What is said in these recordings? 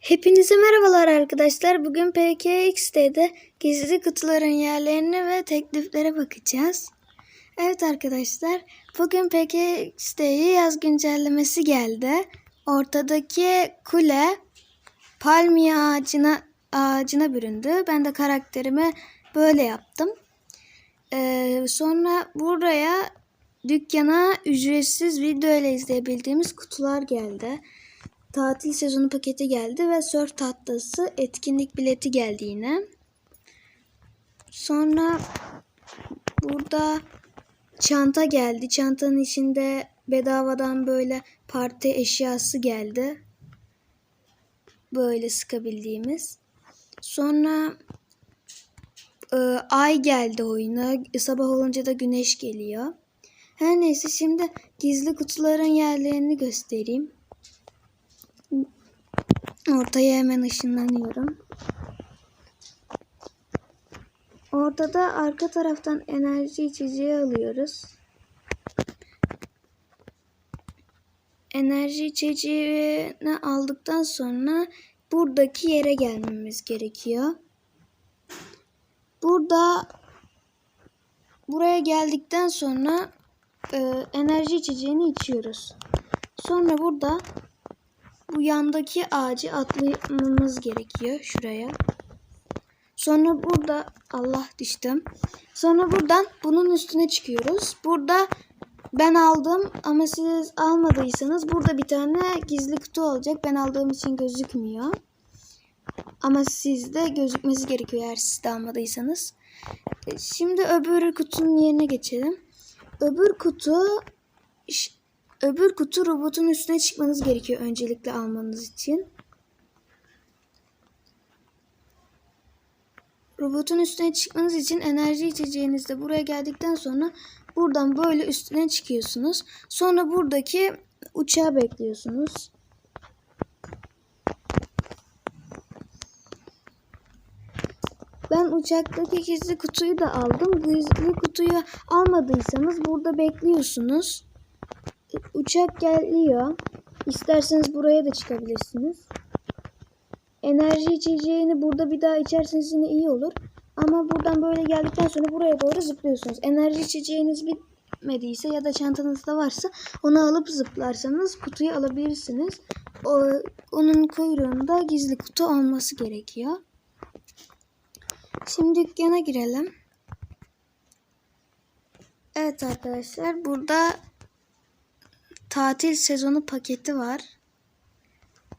Hepinize merhabalar arkadaşlar. Bugün PKX'de gizli kutuların yerlerine ve tekliflere bakacağız. Evet arkadaşlar, bugün PKX'de'ye yaz güncellemesi geldi. Ortadaki kule palmiye ağacına ağacına büründü. Ben de karakterimi böyle yaptım. Ee, sonra buraya dükkana ücretsiz video ile izleyebildiğimiz kutular geldi. Tatil sezonu paketi geldi ve surf tahtası etkinlik bileti geldi yine. Sonra burada çanta geldi. Çantanın içinde bedavadan böyle parti eşyası geldi. Böyle sıkabildiğimiz. Sonra e, ay geldi oyuna. Sabah olunca da güneş geliyor. Her neyse şimdi gizli kutuların yerlerini göstereyim. Ortaya hemen ışınlanıyorum. Ortada arka taraftan enerji içeceği alıyoruz. Enerji içeceğini aldıktan sonra buradaki yere gelmemiz gerekiyor. Burada buraya geldikten sonra e, enerji içeceğini içiyoruz. Sonra burada bu yandaki ağacı atlamamız gerekiyor şuraya. Sonra burada Allah düştüm. Sonra buradan bunun üstüne çıkıyoruz. Burada ben aldım ama siz almadıysanız burada bir tane gizli kutu olacak. Ben aldığım için gözükmüyor. Ama sizde gözükmesi gerekiyor eğer siz de almadıysanız. E, Şimdi öbür kutunun yerine geçelim. Öbür kutu öbür kutu robotun üstüne çıkmanız gerekiyor öncelikle almanız için. Robotun üstüne çıkmanız için enerji içeceğinizde buraya geldikten sonra buradan böyle üstüne çıkıyorsunuz. Sonra buradaki uçağı bekliyorsunuz. Ben uçaktaki gizli kutuyu da aldım. Gizli kutuyu almadıysanız burada bekliyorsunuz. Uçak geliyor. İsterseniz buraya da çıkabilirsiniz. Enerji içeceğini burada bir daha içerseniz yine iyi olur. Ama buradan böyle geldikten sonra buraya doğru zıplıyorsunuz. Enerji içeceğiniz bitmediyse ya da çantanızda varsa onu alıp zıplarsanız kutuyu alabilirsiniz. O, onun kuyruğunda gizli kutu olması gerekiyor. Şimdi dükkana girelim. Evet arkadaşlar burada tatil sezonu paketi var.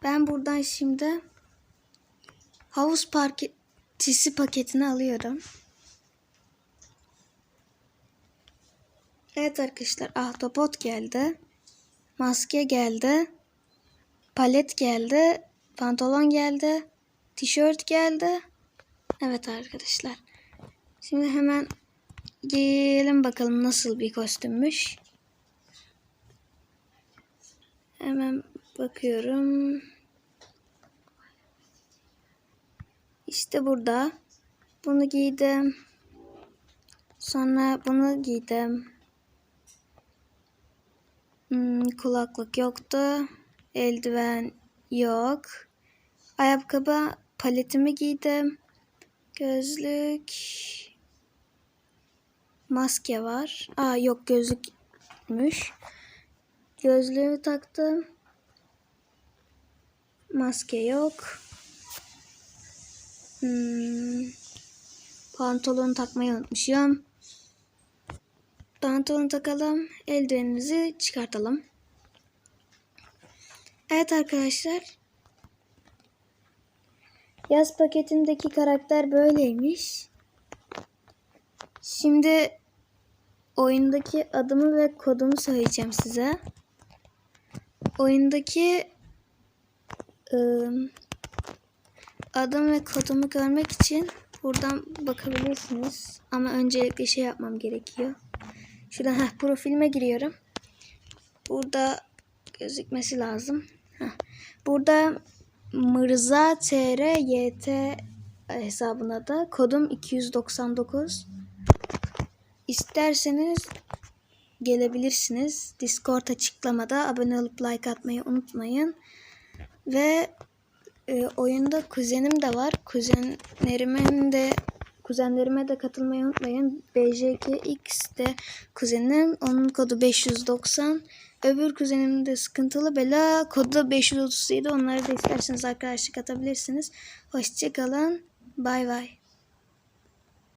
Ben buradan şimdi havuz partisi paketini alıyorum. Evet arkadaşlar ahtapot geldi. Maske geldi. Palet geldi. Pantolon geldi. Tişört geldi. Evet arkadaşlar. Şimdi hemen giyelim bakalım nasıl bir kostümmüş. Hemen bakıyorum. İşte burada. Bunu giydim. Sonra bunu giydim. Hmm, kulaklık yoktu. Eldiven yok. Ayakkabı paletimi giydim. Gözlük. Maske var. Aa yok gözlükmüş. Gözlüğü taktım. Maske yok. Hmm. Pantolon takmayı unutmuşum. Pantolon takalım. Eldivenimizi çıkartalım. Evet arkadaşlar. Yaz paketindeki karakter böyleymiş. Şimdi oyundaki adımı ve kodumu söyleyeceğim size. Oyundaki ıı, adım ve kodumu görmek için buradan bakabilirsiniz. Ama öncelikle şey yapmam gerekiyor. Şuradan heh, profilime giriyorum. Burada gözükmesi lazım. Heh. Burada Mırza TR YT hesabına da kodum 299. İsterseniz gelebilirsiniz. Discord açıklamada abone olup like atmayı unutmayın. Ve e, oyunda kuzenim de var. Kuzenlerimin de kuzenlerime de katılmayı unutmayın. BJKX de kuzenim. Onun kodu 590. Öbür kuzenim de sıkıntılı bela kodu 537. Onları da isterseniz arkadaşlık atabilirsiniz. Hoşçakalın. Bay bay.